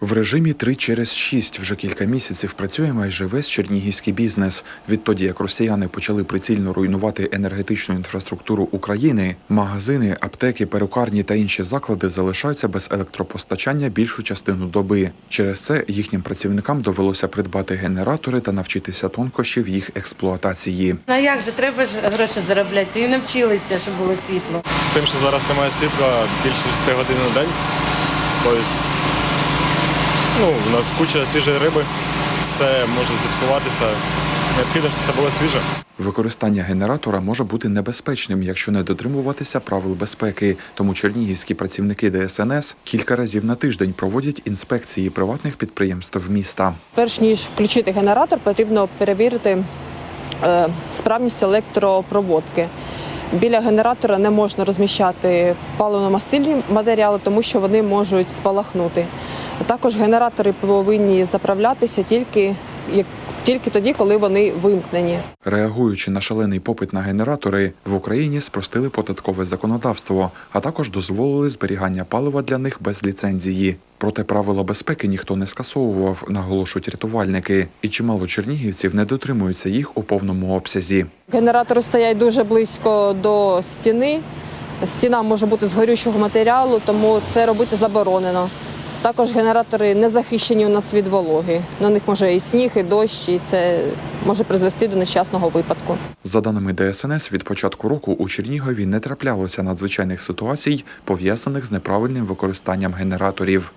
В режимі 3 через 6 вже кілька місяців працює майже весь чернігівський бізнес. Відтоді, як росіяни почали прицільно руйнувати енергетичну інфраструктуру України, магазини, аптеки, перукарні та інші заклади залишаються без електропостачання більшу частину доби. Через це їхнім працівникам довелося придбати генератори та навчитися тонкощів їх експлуатації. Ну а як же треба ж гроші заробляти? І навчилися, щоб було світло. З тим, що зараз немає світла більше 6 годин на день. Тобто, ну, у нас куча свіжої риби, все може зіпсуватися. Необхідно, щоб все було свіже. Використання генератора може бути небезпечним, якщо не дотримуватися правил безпеки. Тому чернігівські працівники ДСНС кілька разів на тиждень проводять інспекції приватних підприємств міста. Перш ніж включити генератор, потрібно перевірити е, справність електропроводки. Біля генератора не можна розміщати паливно-мастильні матеріали, тому що вони можуть спалахнути. Також генератори повинні заправлятися тільки, як, тільки тоді, коли вони вимкнені. Реагуючи на шалений попит на генератори, в Україні спростили податкове законодавство, а також дозволили зберігання палива для них без ліцензії. Проте правила безпеки ніхто не скасовував, наголошують рятувальники, і чимало чернігівців не дотримуються їх у повному обсязі. Генератори стоять дуже близько до стіни. Стіна може бути з горючого матеріалу, тому це робити заборонено. Також генератори не захищені у нас від вологи. На них може і сніг, і дощ, і це може призвести до нещасного випадку. За даними ДСНС, від початку року у Чернігові не траплялося надзвичайних ситуацій, пов'язаних з неправильним використанням генераторів.